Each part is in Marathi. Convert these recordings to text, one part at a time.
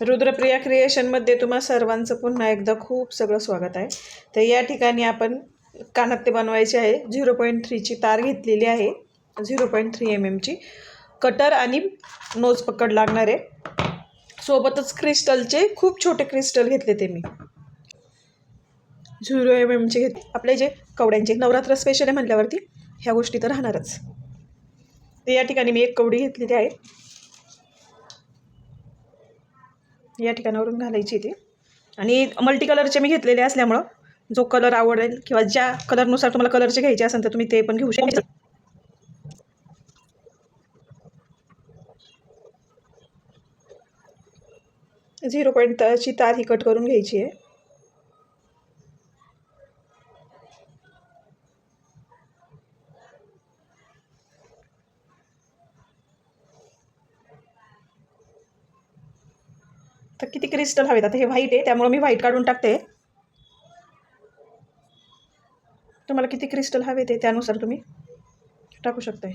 रुद्रप्रिया क्रिएशनमध्ये तुम्हा सर्वांचं पुन्हा एकदा खूप सगळं स्वागत आहे. तर या ठिकाणी आपण कानातले बनवायचे आहे. झिरो पॉईंट थ्रीची तार घेतलेली आहे. झिरो पॉईंट थ्री एम एमची कटर आणि नोज पकड लागणार आहे. सोबतच क्रिस्टलचे खूप छोटे क्रिस्टल घेतले ते मी. झिरो एम एमचे घेत आपले जे कवड्यांचे नवरात्र स्पेशल आहे म्हटल्यावरती ह्या गोष्टी तर राहणारच. तर या ठिकाणी मी एक कवडी घेतलेली आहे. या ठिकाणावरून घालायची ती. आणि मल्टी कलरचे मी घेतलेले असल्यामुळं जो कलर आवडेल किंवा ज्या कलरनुसार तुम्हाला कलरचे घ्यायचे असेल तर तुम्ही ते पण घेऊ शकता. झिरो पॉईंटची तार ही कट करून घ्यायची आहे. तर किती क्रिस्टल हवेत? आता हे व्हाईट आहे त्यामुळे मी व्हाईट काढून टाकते. तुम्हाला किती क्रिस्टल हवे ते त्यानुसार तुम्ही टाकू शकताय.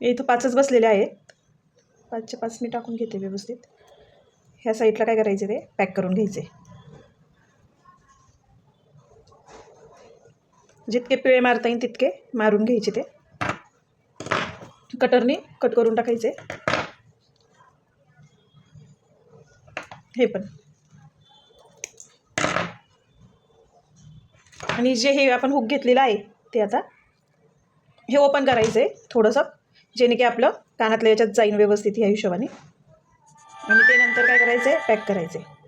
इथं पाचच बसलेले आहेत. पाचचे पाच मी टाकून घेते व्यवस्थित. ह्या साईडला काय करायचे ते पॅक करून घ्यायचे. जितके पिळे मारता येईल तितके मारून घ्यायचे ते. कटरने कट करून टाकायचे. हे पण. आणि जे हे आपण हुक घेतलेलं आहे ते आता हे ओपन करायचं आहे थोडंसं जेणे की आपलं कानातलं याच्यात जाईन व्यवस्थित या हिशोबाने. आणि ते नंतर काय करायचं आहे पॅक करायचं आहे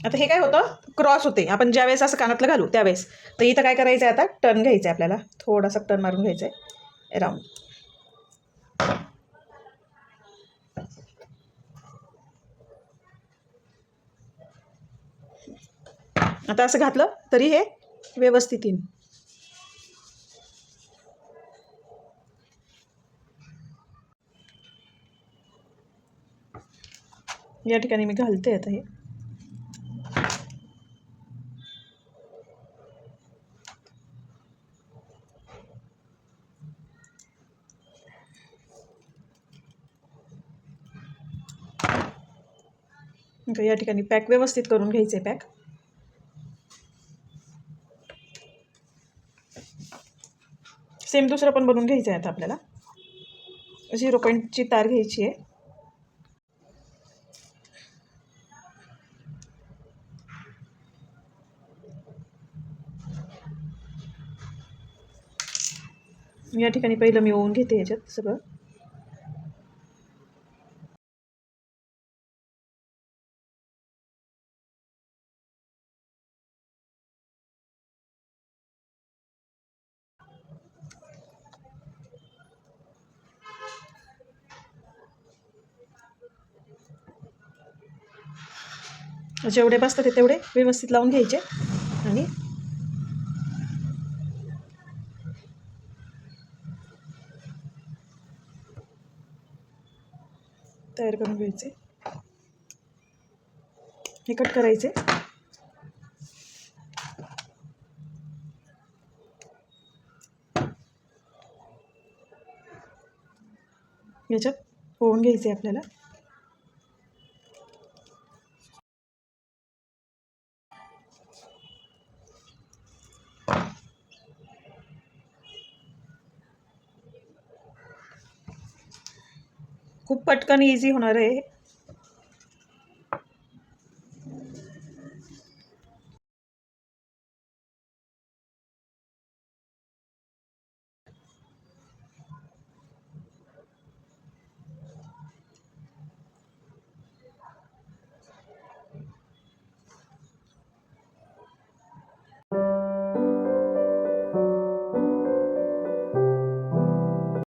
आता हे काय होतं? क्रॉस होते. आपण ज्यावेळेस असं कानातलं घालू त्यावेळेस. तर इथं काय करायचं आहे आता? टर्न घ्यायचं आहे आपल्याला. थोडासा टर्न मारून घ्यायचं आहे राऊंड आता असं घातलं तरी हे व्यवस्थित येईल या ठिकाणी मी घालते आता हे. ओके या ठिकाणी पॅक व्यवस्थित करून घ्यायचे पॅक. सेम दुसरं पण बनवून घ्यायचं आहे आता आपल्याला. झिरो पॉईंटची तार घ्यायची आहे. या ठिकाणी पहिलं मी ओवून घेते याच्यात सगळं. जेवढे बसतात ते तेवढे व्यवस्थित लावून घ्यायचे. आणि तयार करून घ्यायचे. हे कट करायचे. याच्यात पोहून घ्यायचे आपल्याला. खूप पटकन इझी होणार आहे.